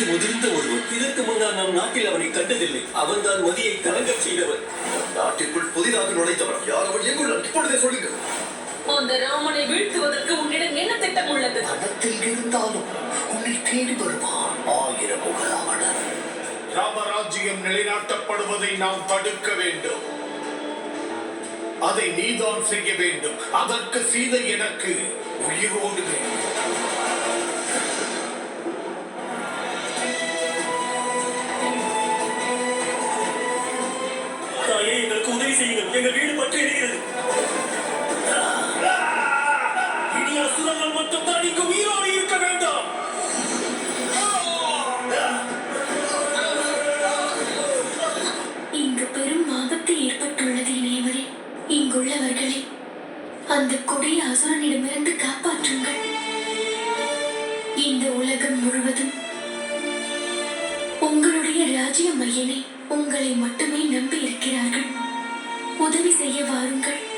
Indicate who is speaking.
Speaker 1: வயது முதிர்ந்த ஒருவன் இதற்கு முன்னால்
Speaker 2: நம் நாட்டில் அவனை கண்டதில்லை. அவன் தான் மதியை கலங்கச் செய்தவர் நாட்டிற்குள் புதிதாக நுழைத்தவன் யார் அவன்? எங்குள்ளான் இப்பொழுதே சொல்லுங்கள்.
Speaker 3: அந்த ராமனை வீழ்த்துவதற்கு உன்னிடம் என்ன திட்டம் உள்ளது?
Speaker 4: பணத்தில் இருந்தாலும் உன்னை தேடி வருவான் ஆயிரம் முகலாவணர்
Speaker 5: ராமராஜ்யம் நிலைநாட்டப்படுவதை நாம் தடுக்க வேண்டும். அதை நீதான் செய்ய வேண்டும். அதற்கு சீதை எனக்கு உயிரோடு வேண்டும்
Speaker 1: தாயே எங்களுக்கு உதவி செய்யுங்கள். எங்கள் வீடு பற்றி எரிகிறது இங்கு உயிரோடு இருக்க வேண்டாம்.
Speaker 6: இங்கு பெரும் ஆபத்து ஏற்பட்டுள்ளது இணையவரே. இங்குள்ளவர்களை அந்த கொடிய அசுரனிடமிருந்து காப்பாற்றுங்கள். இந்த உலகம் முழுவதும் உங்களுடைய ராஜ்ய மையனை உங்களை மட்டுமே நம்பி இருக்கிறார்கள் உதவி செய்ய வாருங்கள்